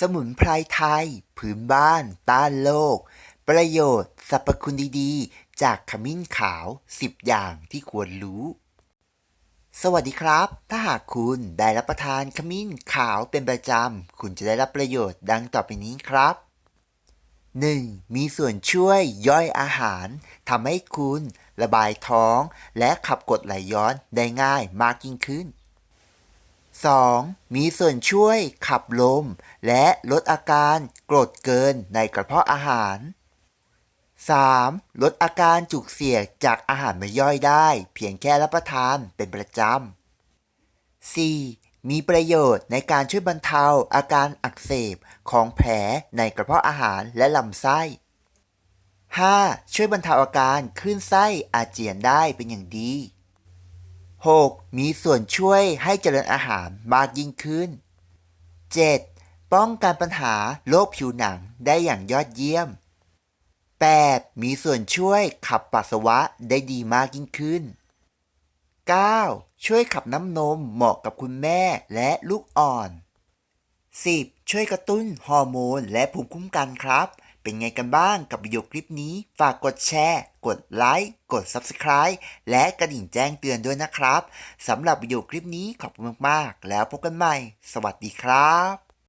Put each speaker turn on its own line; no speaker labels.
สมุนไพรไทย พื้นบ้าน ต้านโรคประโยชน์สรรพคุณดีๆ จากขมิ้นขาว 10 อย่างที่ควรรู้ สวัสดีครับ ถ้าหากคุณได้รับประทานขมิ้นขาวเป็นประจำ คุณจะได้รับประโยชน์ดังต่อไปนี้ครับ 1. มีส่วนช่วยย่อยอาหารทำให้คุณ ระบายท้อง และขับกรดไหลย้อนได้ง่ายมากยิ่งขึ้น 2. มีส่วนช่วยขับลม และลดอาการกรดเกินในกระเพาะอาหาร 3. ลดอาการจุกเสียดจากอาหารไม่ย่อยได้ เพียงแค่รับประทานเป็นประจำ 4. มีประโยชน์ในการช่วยบรรเทาอาการอักเสบของแผลในกระเพาะอาหารและลำไส้ 5. ช่วยบรรเทาอาการคลื่นไส้อาเจียนได้เป็นอย่างดี 6. มีส่วนช่วยให้เจริญอาหารมากยิ่งขึ้น 7. ป้องกันปัญหาโรคผิวหนังได้อย่างยอดเยี่ยม 8. มีส่วนช่วยขับปัสสาวะได้ดีมากยิ่งขึ้น 9. ช่วยขับน้ำนมเหมาะกับคุณแม่และลูกอ่อน 10. ช่วยกระตุ้นฮอร์โมนและภูมิคุ้มกันครับ เป็นไงกันบ้างกับวิดีโอคลิปนี้ ฝากกดแชร์ กดไลค์ กด Subscribe และกระดิ่งแจ้งเตือนด้วยนะครับสำหรับวิดีโอคลิปนี้ขอบคุณมากๆ แล้วพบกันใหม่ สวัสดีครับ